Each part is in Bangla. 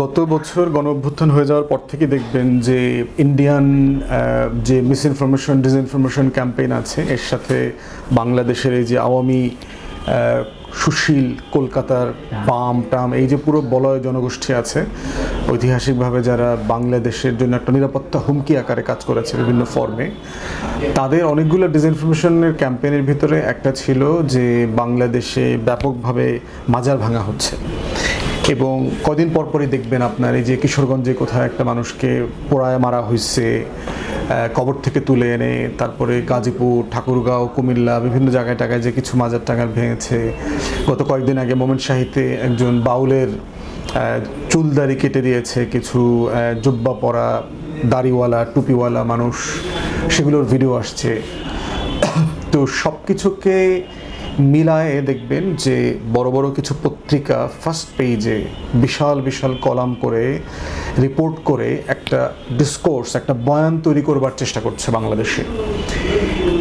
গত বছর গণ অভ্যুত্থান হয়ে যাওয়ার পর থেকে দেখবেন যে ইন্ডিয়ান যে মিসইনফরমেশন ডিসইনফরমেশন ক্যাম্পেইন আছে এর সাথে বাংলাদেশের এই যে আওয়ামী সুশীল কলকাতার বাম টাম এই যে পুরো বলয় জনগোষ্ঠী আছে ঐতিহাসিকভাবে যারা বাংলাদেশের জন্য একটা নিরাপত্তা হুমকি আকারে কাজ করেছে বিভিন্ন ফর্মে তাদের অনেকগুলো ডিসইনফরমেশনের ক্যাম্পেইনের ভিতরে একটা ছিল যে বাংলাদেশে ব্যাপকভাবে মাজার ভাঙা হচ্ছে। এবং কদিন পর পরই দেখবেন আপনার এই যে কিশোরগঞ্জে কোথায় একটা মানুষকে পোড়ায় মারা হয়েছে কবর থেকে তুলে এনে তারপরে গাজীপুর ঠাকুরগাঁও কুমিল্লা বিভিন্ন জায়গায় টাকায় যে কিছু মাজার টাকার ভেঙেছে। গত কয়েকদিন আগে মোমেন্ট শাহিতে একজন বাউলের আহ, চুলদাড়ি কেটে দিয়েছে কিছু জুব্বা পরা দাড়িওয়ালা টুপিওয়ালা মানুষ। সেগুলোর ভিডিও আসছে। তো সব কিছুকে মিলায়ে দেখবেন যে বড় বড় কিছু পত্রিকা ফার্স্ট পেজে বিশাল বিশাল কলাম করে রিপোর্ট করে একটা ডিসকোর্স একটা বয়ান তৈরি করবার চেষ্টা করছে বাংলাদেশে।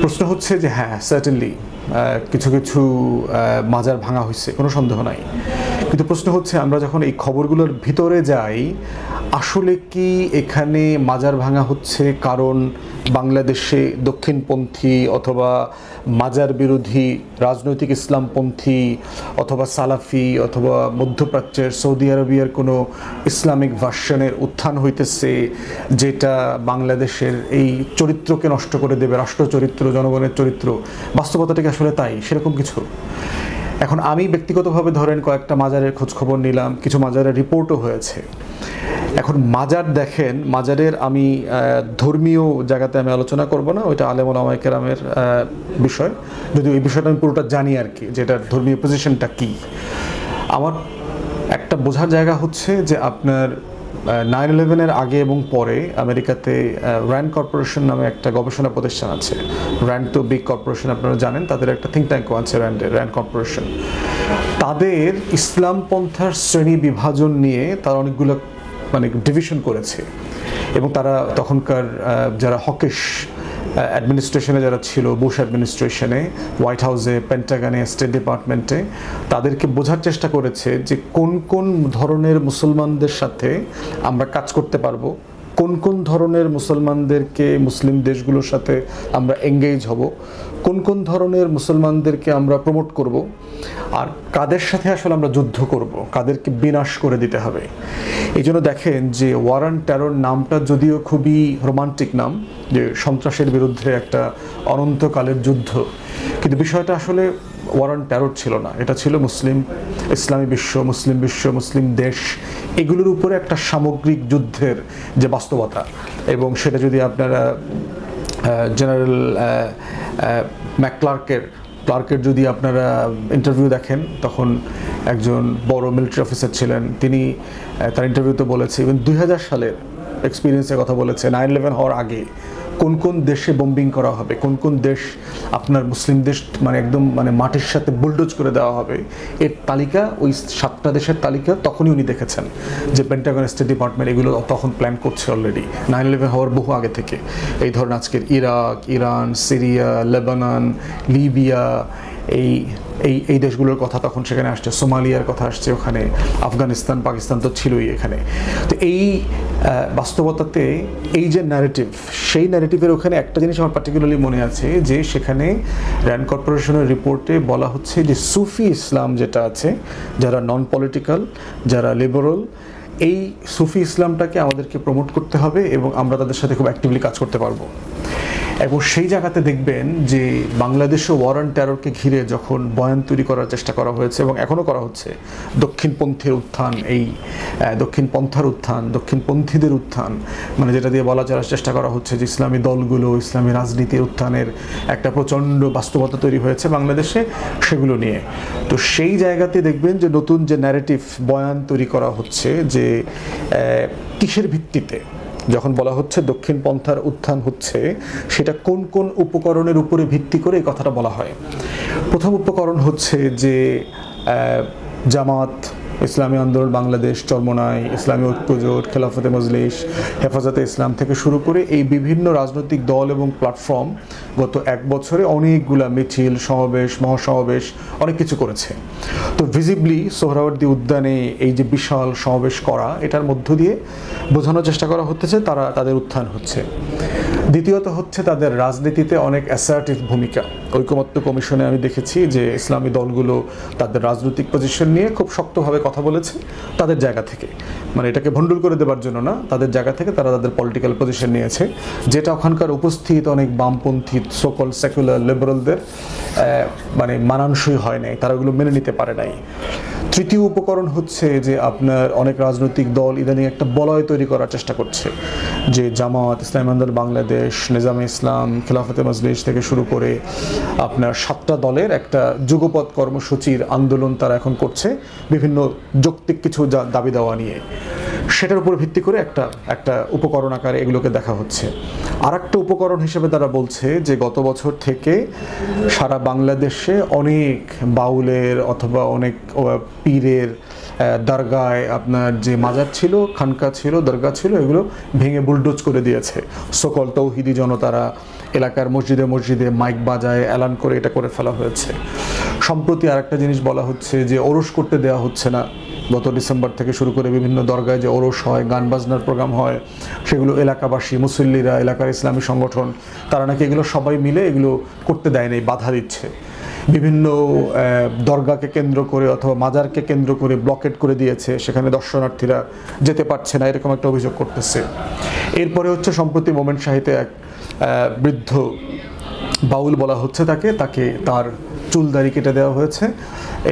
প্রশ্ন হচ্ছে যে হ্যাঁ সার্টেনলি কিছু কিছু মাজার ভাঙা হয়েছে, কোনো সন্দেহ নাই। কিন্তু প্রশ্ন হচ্ছে, আমরা যখন এই খবরগুলোর ভিতরে যাই, আসলে কি এখানে মাজার ভাঙা হচ্ছে কারণ বাংলাদেশে দক্ষিণপন্থী অথবা মাজার বিরোধী রাজনৈতিক ইসলামপন্থী অথবা সালাফি অথবা মধ্যপ্রাচ্যের সৌদি আরবিয়ার কোনো ইসলামিক ভার্সনের উত্থান হইতেছে যেটা বাংলাদেশের এই চরিত্রকে নষ্ট করে দেবে রাষ্ট্র চরিত্র জনগণের চরিত্র? বাস্তবতাটা কি আসলে তাই? সেরকম কিছু। এখন আমি ব্যক্তিগতভাবে ধরেন কয়েকটা মাজারের খোঁজখবর নিলাম, কিছু মাজারের রিপোর্টও হয়েছে। এখন মাজার দেখেন, মাজারের আমি ধর্মীয় জায়গাতে আমি আলোচনা করব না, ওইটা আলেমুল আমাইকেরামের বিষয়। যদি এই বিষয়টা আমি পুরোটা জানি আর কি যেটা ধর্মীয় পজিশনটা কী। আমার একটা বোঝার জায়গা হচ্ছে যে আপনার নাইন ইলেভেনের আগে এবং পরে আমেরিকাতে র্যান্ড কর্পোরেশন নামে একটা গবেষণা প্রতিষ্ঠান আছে। র্যান্ড তো বিগ কর্পোরেশন আপনারা জানেন, তাদের একটা থিঙ্ক ট্যাঙ্কও আছে র্যান্ডে র্যান্ড কর্পোরেশন তাদের ইসলামপন্থার শ্রেণি বিভাজন নিয়ে তারা অনেকগুলো মানে ডিভিশন করেছে। এবং তারা তখনকার যারা হকেশ অ্যাডমিনিস্ট্রেশনে যারা ছিল বুশ অ্যাডমিনিস্ট্রেশনে হোয়াইট হাউসে পেন্টাগানে স্টেট ডিপার্টমেন্টে তাদেরকে বোঝার চেষ্টা করেছে যে কোন কোন ধরনের মুসলমানদের সাথে আমরা কাজ করতে পারব, কোন কোন ধরনের মুসলমানদেরকে মুসলিম দেশগুলোর সাথে আমরা এঙ্গেজ হব, কোন কোন ধরনের মুসলমানদেরকে আমরা প্রমোট করব, আর কাদের সাথে আসলে আমরা যুদ্ধ করব, কাদেরকে বিনাশ করে দিতে হবে। এই জন্য দেখেন যে ওয়ারান ট্যারোর নামটা যদিও খুবই রোমান্টিক নাম যে সন্ত্রাসের বিরুদ্ধে একটা অনন্তকালের যুদ্ধ। কিন্তু বিষয়টা আসলে ওয়ারান ট্যারোর ছিল না। এটা ছিল মুসলিম, ইসলামী বিশ্ব, মুসলিম বিশ্ব, মুসলিম দেশ। এগুলোর উপরে একটা সামগ্রিক যুদ্ধের যে বাস্তবতা। এবং সেটা যদি আপনারা জেনারেল ম্যাকক্লার্কের, ক্লার্কের যদি আপনারা ইন্টারভিউ দেখেন, তখন একজন বড় মিলিটারি অফিসার ছিলেন। তিনি তার ইন্টারভিউতে বলেছে ইভেন দুই হাজার সালের এক্সপিরিয়েন্সের কথা বলেছে নাইন ইলেভেন হওয়ার আগে কোন কোন দেশে বোম্বিং করা হবে? কোন কোন দেশ আপনার মুসলিম দেশ মানে একদম মানে মাটির সাথে বুলডোজ করে দেওয়া হবে? এর তালিকা, ওই সাতটা দেশের তালিকা তখনই উনি দেখেছেন যে পেন্টাগন স্টেট ডিপার্টমেন্ট এগুলো তখন প্ল্যান করছে অলরেডি নাইন ইলেভেন হওয়ার বহু আগে থেকে। এই ধরনের আজকের Iraq Iran Syria Lebanon Libya এই এই এই দেশগুলোর কথা তখন সেখানে আসছে, সোমালিয়ার কথা আসছে, ওখানে আফগানিস্তান, পাকিস্তান তো ছিলই এখানে। তো এই বাস্তবতাতে এই যে ন্যারেটিভ সেই ন্যারেটিভের ওখানে একটা জিনিস আমার পার্টিকুলারলি মনে আছে যে সেখানে র্যান্ড কর্পোরেশনের রিপোর্টে বলা হচ্ছে যে সুফি ইসলাম যেটা আছে, যারা নন পলিটিক্যাল যারা লিবারাল এই সুফি ইসলামটাকে আমাদেরকে প্রমোট করতে হবে এবং আমরা তাদের সাথে খুব অ্যাক্টিভলি কাজ করতে পারব। এবং সেই জায়গাতে দেখবেন যে বাংলাদেশও ওয়ারান টেররকে ঘিরে যখন বয়ান তৈরি করার চেষ্টা করা হয়েছে এবং এখনও করা হচ্ছে, দক্ষিণপন্থীর উত্থান, এই দক্ষিণপন্থার উত্থান, দক্ষিণপন্থীদের উত্থান মানে যেটা দিয়ে বলা যাওয়ার চেষ্টা করা হচ্ছে যে ইসলামী দলগুলো, ইসলামী রাজনীতির উত্থানের একটা প্রচণ্ড বাস্তবতা তৈরি হয়েছে বাংলাদেশে সেগুলো নিয়ে। তো সেই জায়গাতে দেখবেন যে নতুন যে ন্যারেটিভ বয়ান তৈরি করা হচ্ছে যে কিসের ভিত্তিতে? যখন বলা হচ্ছে দক্ষিণ পন্থার উত্থান হচ্ছে, সেটা কোন কোন উপকরণের উপরে ভিত্তি করে এই কথাটা বলা হয়? প্রথম উপকরণ হচ্ছে যে জামাত ইসলামী আন্দোলন, বাংলাদেশ চরমনাই, ইসলামী ঐক্যজোট, খেলাফতে মজলিস, হেফাজতে ইসলাম থেকে শুরু করে এই বিভিন্ন রাজনৈতিক দল এবং প্ল্যাটফর্ম গত এক বছরে অনেকগুলা মিছিল, সমাবেশ, মহাসমাবেশ অনেক কিছু করেছে। তো ভিজিবলি সোহরাওয়ার্দী উদ্যানে এই যে বিশাল সমাবেশ করা, এটার মধ্য দিয়ে বোঝানোর চেষ্টা করা হচ্ছে তারা, তাদের উত্থান হচ্ছে। দ্বিতীয়ত হচ্ছে তাদের রাজনীতিতে অনেক অ্যাসার্টিভ ভূমিকা। ঐকমত্য কমিশনে আমি দেখেছি যে ইসলামী দলগুলো তাদের রাজনৈতিক পজিশন নিয়ে খুব শক্তভাবে কথা বলেছে তাদের জায়গা থেকে। মানে এটাকে ভণ্ডুল করে দেবার জন্য না, তাদের জায়গা থেকে তারা তাদের পলিটিক্যাল পজিশন নিয়েছে। যেটা ওখানকার উপস্থিত অনেক বামপন্থী সকল সেকুলার লিবারেলদের মানে মানানসই হয় নাই, তারা ওগুলো মেনে নিতে পারে নাই। তৃতীয় উপকরণ হচ্ছে যে আপনার অনেক রাজনৈতিক দল ইদানিং একটা বলয় তৈরি করার চেষ্টা করছে। যে জামাত ইসলাম আন্দোলন বাংলাদেশ নিজামে ইসলাম খেলাফতে মজলিস থেকে শুরু করে আপনার সাতটা দলের একটা যুগপৎ কর্মসূচির আন্দোলন তারা এখন করছে, বিভিন্ন যৌক্তিক কিছু দাবি দেওয়া নিয়ে। সেটার উপর ভিত্তি করে একটা একটা উপকরণ আকারে এগুলোকে দেখা হচ্ছে। আর একটা উপকরণ হিসেবে তারা বলছে যে গত বছর থেকে সারা বাংলাদেশে অনেক বাউলের অথবা অনেক পীরের দরগায় আপনার যে মাজার ছিল, খানকা ছিল, দরগা ছিল, এগুলো ভেঙে বুলডোজ করে দিয়েছে। সকল তৌহিদি জনতারা এলাকার মসজিদে মসজিদে মাইক বাজায় এলান করে এটা করে ফেলা হয়েছে। সম্প্রতি আরেকটা জিনিস বলা হচ্ছে যে ওরস করতে দেওয়া হচ্ছে না। গত ডিসেম্বর থেকে শুরু করে বিভিন্ন দরগায় যে ওরস হয়, গান বাজনার প্রোগ্রাম হয়, সেগুলো এলাকাবাসী, মুসল্লিরা, এলাকার ইসলামী সংগঠন, তারা নাকি এগুলো সবাই মিলে এগুলো করতে দেয় নাই, বাধা দিচ্ছে। বিভিন্ন দরগাকে কেন্দ্র করে অথবা মাজারকে কেন্দ্র করে ব্লকেট করে দিয়েছে। সেখানে দর্শনার্থীরা যেতে পারছে না, এরকম একটা অভিযোগ করতেছে। এরপরে হচ্ছে সম্প্রতি মোমেন্ট সাহিতে এক বৃদ্ধ বাউল বলা হচ্ছে তাকে তাকে তার চুল দাড়ি কেটে দেওয়া হয়েছে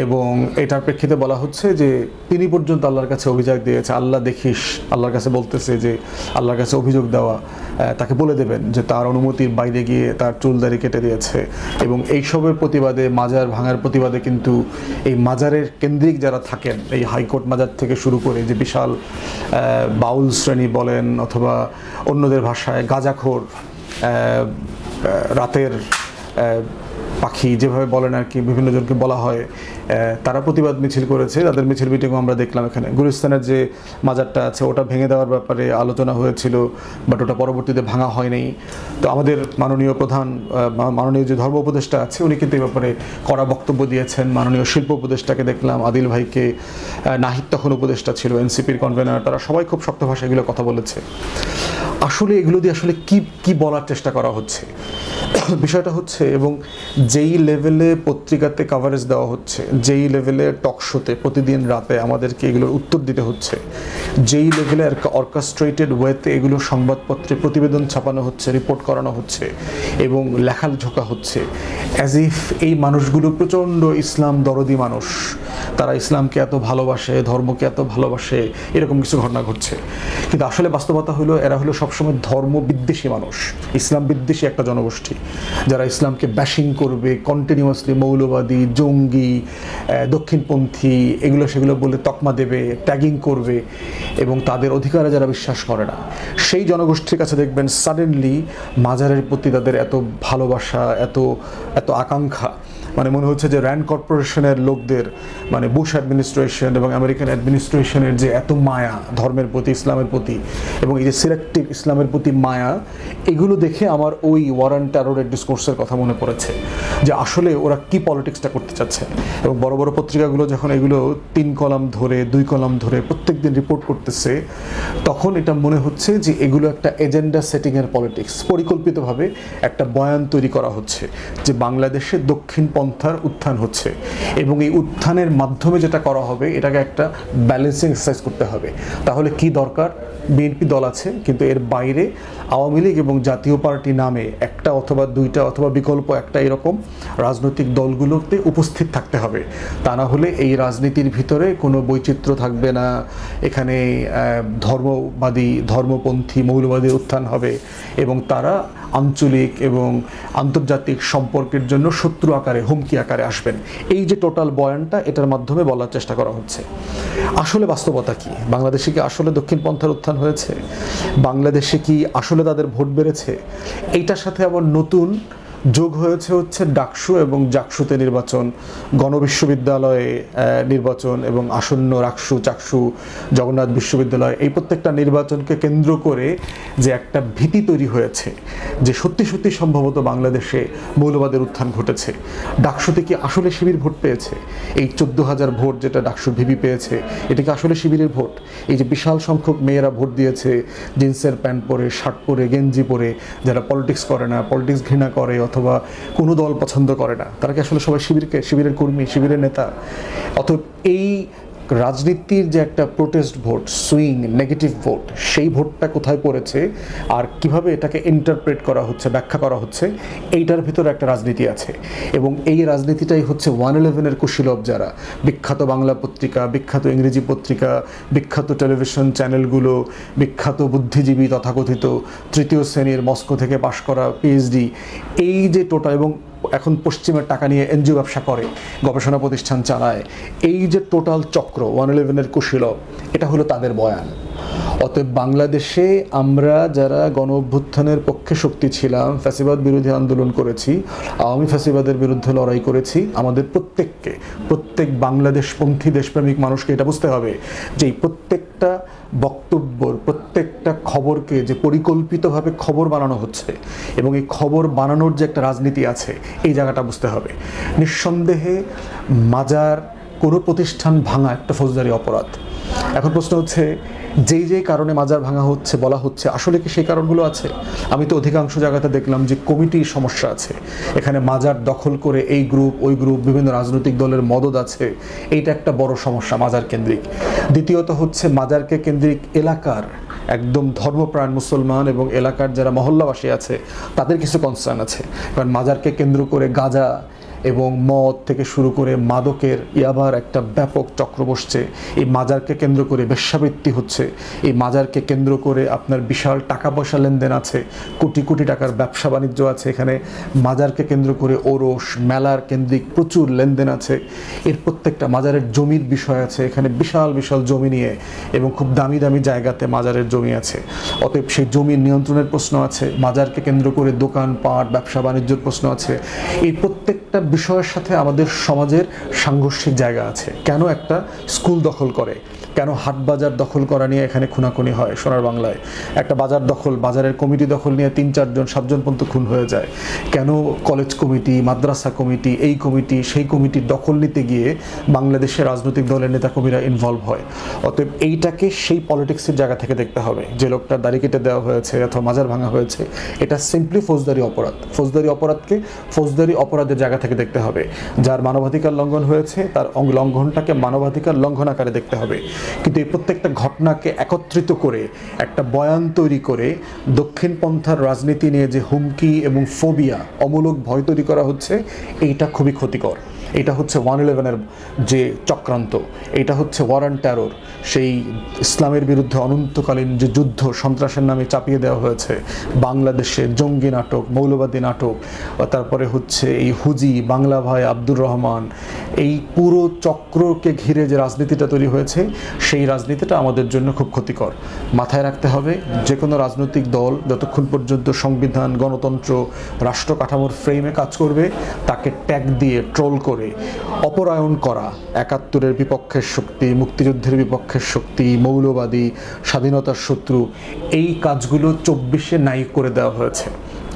এবং এটার প্রেক্ষিতে বলা হচ্ছে যে তিনি পর্যন্ত আল্লাহর কাছে অভিযোগ দিয়েছে, আল্লাহ দেখিস। আল্লাহর কাছে বলতেছে যে আল্লাহর কাছে অভিযোগ দেওয়া তাকে বলে দেবেন যে তার অনুমতির বাইরে গিয়ে তার চুল দাড়ি কেটে দিয়েছে। এবং এইসবের প্রতিবাদে, মাজার ভাঙার প্রতিবাদে কিন্তু এই মাজারের কেন্দ্রিক যারা থাকেন, এই হাইকোর্ট মাজার থেকে শুরু করে যে বিশাল বাউল শ্রেণি বলেন অথবা অন্যদের ভাষায় গাজাখোর রাতের পাখি যেভাবে বলেন আর কি বিভিন্ন জনকে বলা হয়। তারা প্রতিবাদ মিছিল করেছে, তাদের মিছিল মিটিংও আমরা দেখলাম এখানে। গুলিস্তানের যে মাজারটা আছে, ওটা ভেঙে দেওয়ার ব্যাপারে আলোচনা হয়েছিল বাট ওটা পরবর্তীতে ভাঙা হয়নি। তো আমাদের মাননীয় প্রধান মাননীয় যে ধর্ম উপদেষ্টা আছে, উনি কিন্তু এই ব্যাপারে কড়া বক্তব্য দিয়েছেন। মাননীয় শিল্প উপদেষ্টাকে দেখলাম, আদিল ভাইকে নাহিদ তখন উপদেষ্টা ছিল, এনসিপির কনভেনার তারা সবাই খুব শক্ত ভাষায় এগুলো কথা বলেছে। আসলে এগুলো দিয়ে আসলে কি কি বলার চেষ্টা করা হচ্ছে? বিষয়টা হচ্ছে, এবং যেই লেভেলে পত্রিকাতে কাভারেজ দেওয়া হচ্ছে যেই লেভেলে টক শোতে প্রতিদিন রাতে আমাদেরকে এগুলোর উত্তর দিতে হচ্ছে, যেই লেভেলে অর্কাস্ট্রেটেড ওয়েতে এগুলো সংবাদপত্রে প্রতিবেদন ছাপানো হচ্ছে রিপোর্ট করানো হচ্ছে এবং লেখালেখা হচ্ছে অ্যাজ ইফ এই মানুষগুলো প্রচণ্ড ইসলাম দরদি মানুষ। তারা ইসলামকে এত ভালোবাসে, ধর্মকে এত ভালোবাসে, এরকম কিছু ঘটনা ঘটছে। কিন্তু আসলে বাস্তবতা হলো, এরা হলো সবসময় ধর্ম বিদ্বেষী মানুষ, ইসলাম বিদ্বেষী একটা জনগোষ্ঠী, যারা ইসলামকে ব্যাশিং করবে কন্টিনিউয়াসলি মৌলবাদী, জঙ্গি দক্ষিণপন্থী এগুলো সেগুলো বলে তকমা দেবে ট্যাগিং করবে এবং তাদের অধিকারে যারা বিশ্বাস করে না। সেই জনগোষ্ঠীর কাছে দেখবেন সাডেনলি মাজারের প্রতি তাদের এত ভালোবাসা, এত এত আকাঙ্ক্ষা। মানে মনে হচ্ছে যে র্যান্ড কর্পোরেশনের লোকদের মানে বুশ অ্যাডমিনিস্ট্রেশন এবং আমেরিকান অ্যাডমিনিস্ট্রেশনের যে এত মায়া ধর্মের প্রতি, ইসলামের প্রতি এবং এই যে সিলেক্টিভ ইসলামের প্রতি মায়া, এগুলো দেখে আমার ওই ওয়ারান টেরোরের ডিসকোর্সের কথা মনে পড়েছে যে আসলে ওরা কি পলিটিক্সটা করতে চাচ্ছে। এবং বড় বড় পত্রিকাগুলো যখন এগুলো তিন কলাম ধরে, দুই কলাম ধরে প্রত্যেক দিন রিপোর্ট করতেছে, তখন এটা মনে হচ্ছে যে এগুলো একটা এজেন্ডা সেটিংয়ের পলিটিক্স। পরিকল্পিতভাবে একটা বয়ান তৈরি করা হচ্ছে যে বাংলাদেশে দক্ষিণ পন্থার উত্থান হচ্ছে এবং এই উত্থানের মাধ্যমে যেটা করা হবে, এটাকে একটা ব্যালেন্সিং এক্সারসাইজ করতে হবে। তাহলে কি দরকার? বিএনপি দল আছে, কিন্তু এর বাইরে আওয়ামী লীগ এবং জাতীয় পার্টি নামে একটা অথবা দুইটা অথবা বিকল্প একটা এরকম রাজনৈতিক দলগুলোতে উপস্থিত থাকতে হবে। তা না হলে এই রাজনীতির ভিতরে কোনো বৈচিত্র্য থাকবে না। এখানে ধর্মবাদী, ধর্মপন্থী, মৌলবাদী উত্থান হবে এবং তারা আঞ্চলিক এবং আন্তর্জাতিক সম্পর্কের জন্য শত্রু আকারে, হুমকি আকারে আসবেন। এই যে টোটাল বয়ানটা, এটার মাধ্যমে বলার চেষ্টা করা হচ্ছে। আসলে বাস্তবতা কি? বাংলাদেশে কি আসলে দক্ষিণ পন্থার উত্থান হয়েছে? বাংলাদেশে কি আসলে তাদের ভোট বেড়েছে? এইটার সাথে আবার নতুন যোগ হয়েছে হচ্ছে ডাকসু এবং জাকসুতে নির্বাচন, গণবিশ্ববিদ্যালয়ে নির্বাচন এবং আসন্ন রাকসু, চাকসু, জগন্নাথ বিশ্ববিদ্যালয় এই প্রত্যেকটা নির্বাচনকে কেন্দ্র করে যে একটা ভীতি তৈরি হয়েছে, যে সত্যি সত্যি সম্ভবত বাংলাদেশে মৌলবাদের উত্থান ঘটেছে। ডাকসুতে কি আসলে শিবির ভোট পেয়েছে? এই চোদ্দ হাজার ভোট যেটা ডাকসুর ভিবি পেয়েছে, এটা কি আসলে শিবিরের ভোট? এই যে বিশাল সংখ্যক মেয়েরা ভোট দিয়েছে, জিন্সের প্যান্ট পরে, শার্ট পরে, গেঞ্জি পরে, যারা পলিটিক্স করে না, পলিটিক্স ঘৃণা করে অথবা কোনো দল পছন্দ করে না। তারা কি আসলে সবাই শিবিরকে, শিবিরের কর্মী, শিবিরের নেতা? অথবা এই রাজনীতির যে একটা protest vote swing negative vote সেই ভোটটা কোথায় পড়েছে আর কীভাবে এটাকে ইন্টারপ্রেট করা হচ্ছে, ব্যাখ্যা করা হচ্ছে, এইটার ভিতরে একটা রাজনীতি আছে। এবং এই রাজনীতিটাই হচ্ছে ওয়ান ইলেভেনের কুশীলভ যারা। বিখ্যাত বাংলা পত্রিকা, বিখ্যাত ইংরেজি পত্রিকা, বিখ্যাত টেলিভিশন চ্যানেলগুলো বিখ্যাত বুদ্ধিজীবী তথাকথিত তৃতীয় শ্রেণির মস্কো থেকে পাশ করা পিএইচডি এই যে টোটাল এবং এখন পশ্চিমের টাকা নিয়ে এনজিও ব্যবসা করে, গবেষণা প্রতিষ্ঠান চালায়। এই যে টোটাল চক্র, ওয়ান ইলেভেনের কুশীলভ এটা হলো তাদের বয়ান। অতএব বাংলাদেশে আমরা যারা গণ অভ্যুত্থানের পক্ষে শক্তি ছিলাম, ফ্যাসিবাদ বিরোধী আন্দোলন করেছি, আওয়ামী ফ্যাসিবাদের বিরুদ্ধে লড়াই করেছি, আমাদের প্রত্যেককে, প্রত্যেক বাংলাদেশপন্থী দেশপ্রেমিক মানুষকে এটা বুঝতে হবে যে এই প্রত্যেকটা বক্তব্যর প্রত্যেকটা খবরকে যে পরিকল্পিতভাবে খবর বানানো হচ্ছে এবং এই খবর বানানোর যে একটা রাজনীতি আছে, এই জায়গাটা বুঝতে হবে। নিঃসন্দেহে মাজার কোনো প্রতিষ্ঠান ভাঙা একটা ফৌজদারি অপরাধ। এখন প্রশ্ন হচ্ছে, যেই যেই কারণে মাজার ভাঙা হচ্ছে, বলা হচ্ছে, আসলে কি সেই কারণগুলো আছে? আমি তো অধিকাংশ জায়গাতে দেখলাম যে কমিটির সমস্যা আছে। এখানে মাজার দখল করে এই গ্রুপ ওই গ্রুপ বিভিন্ন রাজনৈতিক দলের মদত আছে। এইটা একটা বড় সমস্যা মাজার কেন্দ্রিক। দ্বিতীয়ত হচ্ছে, মাজারকে কেন্দ্রিক এলাকার একদম ধর্মপ্রাণ মুসলমান এবং এলাকার যারা মহল্লাবাসী আছে, তাদের কিছু কনসার্ন আছে। কারণ মাজারকে কেন্দ্র করে গাজা এবং মদ থেকে শুরু করে মাদকের ইয়াবার একটা ব্যাপক চক্র বসছে। এই মাজারকে কেন্দ্র করে বেশ্যাবৃত্তি হচ্ছে। এই মাজারকে কেন্দ্র করে আপনার বিশাল টাকা পয়সা লেনদেন আছে। কোটি কোটি টাকার ব্যবসা বাণিজ্য আছে। এখানে মাজারকে কেন্দ্র করে ওরস, মেলার কেন্দ্রিক প্রচুর লেনদেন আছে। এর প্রত্যেকটা মাজারের জমির বিষয় আছে। এখানে বিশাল বিশাল জমি নিয়ে এবং খুব দামি দামি জায়গাতে মাজারের জমি আছে। অতএব সেই জমির নিয়ন্ত্রণের প্রশ্ন আছে। মাজারকে কেন্দ্র করে দোকান পাট ব্যবসা বাণিজ্যের প্রশ্ন আছে। এই প্রত্যেকটা বিষয়ের সাথে আমাদের সমাজের সাংঘর্ষিক জায়গা আছে। কেন একটা স্কুল দখল করে? কেন হাট বাজার দখল করা নিয়ে এখানে খুনাখুনি হয়? সোনার বাংলায় একটা বাজার দখল, বাজারের কমিটি দখল নিয়ে তিন, চারজন, সাতজন পর্যন্ত খুন হয়ে যায়। কেন কলেজ কমিটি, মাদ্রাসা কমিটি, এই কমিটি, সেই কমিটির দখল নিতে গিয়ে বাংলাদেশের রাজনৈতিক দলের নেতাকর্মীরা ইনভলভ হয়? অতএব এইটাকে সেই পলিটিক্সের জায়গা থেকে দেখতে হবে। যে লোকটার দাড়ি কেটে দেওয়া হয়েছে অথবা মাজার ভাঙা হয়েছে, এটা সিম্পলি ফৌজদারি অপরাধ। ফৌজদারি অপরাধকে ফৌজদারি অপরাধের জায়গা থেকে দেখতে হবে। যার মানবাধিকার লঙ্ঘন হয়েছে, তার লঙ্ঘনটাকে মানবাধিকার লঙ্ঘন আকারে দেখতে হবে। কিন্তু এই প্রত্যেকটা ঘটনাকে একত্রিত করে, একটা বয়ান তৈরি করে দক্ষিণ পন্থার রাজনীতি নিয়ে যে হুমকি এবং ফোবিয়া, অমূলক ভয় তৈরি করা হচ্ছে, এইটা খুবই ক্ষতিকর। এটা হচ্ছে ওয়ান ইলেভেনের যে চক্রান্ত, এটা হচ্ছে ওয়ারান ট্যারোর সেই ইসলামের বিরুদ্ধে অনন্তকালীন যে যুদ্ধ সন্ত্রাসের নামে চাপিয়ে দেওয়া হয়েছে, বাংলাদেশে জঙ্গি নাটক, মৌলবাদী নাটক তারপরে হচ্ছে এই হুজি, বাংলা ভাই আব্দুর রহমান, এই পুরো চক্রকে ঘিরে যে রাজনীতিটা তৈরি হয়েছে, সেই রাজনীতিটা আমাদের জন্য খুব ক্ষতিকর। মাথায় রাখতে হবে যে কোনো রাজনৈতিক দল যতক্ষণ পর্যন্ত সংবিধান, গণতন্ত্র, রাষ্ট্র কাঠামোর ফ্রেমে কাজ করবে, তাকে ট্যাগ দিয়ে ট্রোল করে অপরায়ণ করা। একাত্তরের বিপক্ষের শক্তি, মুক্তিযুদ্ধের বিপক্ষের শক্তি, মৌলবাদী, স্বাধীনতার শত্রু, এই কাজগুলো চব্বিশে নাই করে দেওয়া হয়েছে।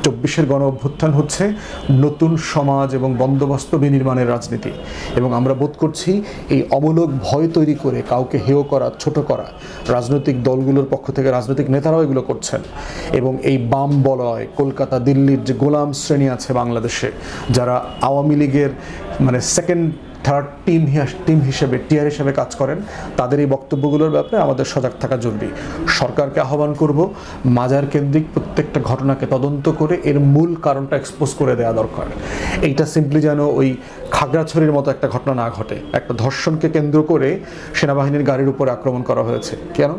চব্বিশের গণ অভ্যুত্থান হচ্ছে নতুন সমাজ এবং বন্দোবস্ত বিনির্মাণের রাজনীতি। এবং আমরা বোধ করছি এই অমূলক ভয় তৈরি করে কাউকে হেয় করা, ছোট করা, রাজনৈতিক দলগুলোর পক্ষ থেকে রাজনৈতিক নেতারাও এগুলো করছেন। এবং এই বাম বলয়, কলকাতা, দিল্লির যে গোলাম শ্রেণি আছে বাংলাদেশে, যারা আওয়ামী লীগের মানে সেকেন্ড থার্ড টিম টিম হিসেবে টিয়ার হিসেবে কাজ করেন। তাদের এই বক্তব্যগুলোর ব্যাপারে আমাদের সজাগ থাকা জরুরি। সরকারকে আহ্বান করব, মাজার কেন্দ্রিক প্রত্যেকটা ঘটনাকে তদন্ত করে এর মূল কারণটা এক্সপোজ করে দেওয়া দরকার। এইটা সিম্পলি যেন ওই খাগড়াছড়ির মতো একটা ঘটনা না ঘটে। একটা ধর্ষণকে কেন্দ্র করে সেনাবাহিনীর গাড়ির উপরে আক্রমণ করা হয়েছে। কেন?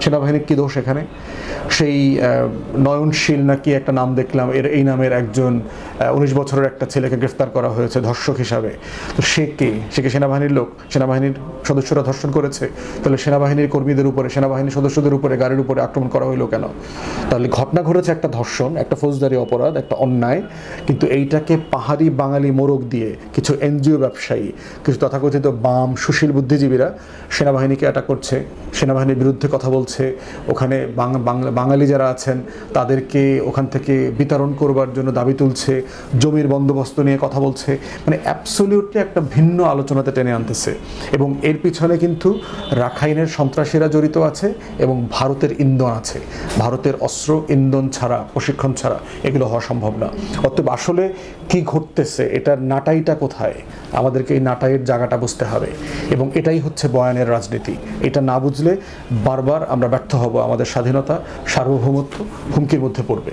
সেনাবাহিনীর কী দোষ এখানে? সেই নয়নশীল নাকি একটা নাম দেখলাম, এর, এই নামের একজন উনিশ বছরের একটা ছেলেকে গ্রেফতার করা হয়েছে ধর্ষক হিসাবে। তো সে কে? সে কি সেনাবাহিনীর লোক? সেনাবাহিনীর সদস্যরা ধর্ষণ করেছে? তাহলে সেনাবাহিনীর কর্মীদের উপরে, সেনাবাহিনীর সদস্যদের উপরে গাড়ির উপরে আক্রমণ করা হইল কেন? তাহলে ঘটনা ঘটেছে একটা ধর্ষণ, একটা ফৌজদারি অপরাধ, একটা অন্যায়, কিন্তু এইটাকে পাহাড়ি বাঙালি মোরগ দিয়ে কিছু এনজিও ব্যবসায়ী কিছু তথাকথিত বাম সুশীল বুদ্ধিজীবীরা সেনাবাহিনীকে অ্যাটাক করছে। সেনাবাহিনীর বিরুদ্ধে কথা বলছে। ওখানে বাঙালি যারা আছেন, তাদেরকে ওখান থেকে বিতরণ করবার জন্য দাবি তুলছে, জমির বন্দোবস্ত নিয়ে কথা বলছে। মানে অ্যাবসলিউটলি একটা ভিন্ন আলোচনাতে টেনে আনতেছে। এবং এর পিছনে কিন্তু রাখাইনের সন্ত্রাসীরা জড়িত আছে এবং ভারতের ইন্ধন আছে। ভারতের অস্ত্র, ইন্ধন ছাড়া, প্রশিক্ষণ ছাড়া এগুলো হওয়া সম্ভব না। অতএব আসলে কি ঘটতেছে, এটার নাটাইটা কোথায়? আমাদেরকে এই নাটাইয়ের জায়গাটা বুঝতে হবে। এবং এটাই হচ্ছে বয়ানের রাজনীতি। এটা না বুঝলে বারবার আমরা ব্যর্থ হব আমাদের স্বাধীনতা সার্বভৌমত্ব হুমকির মধ্যে পড়বে।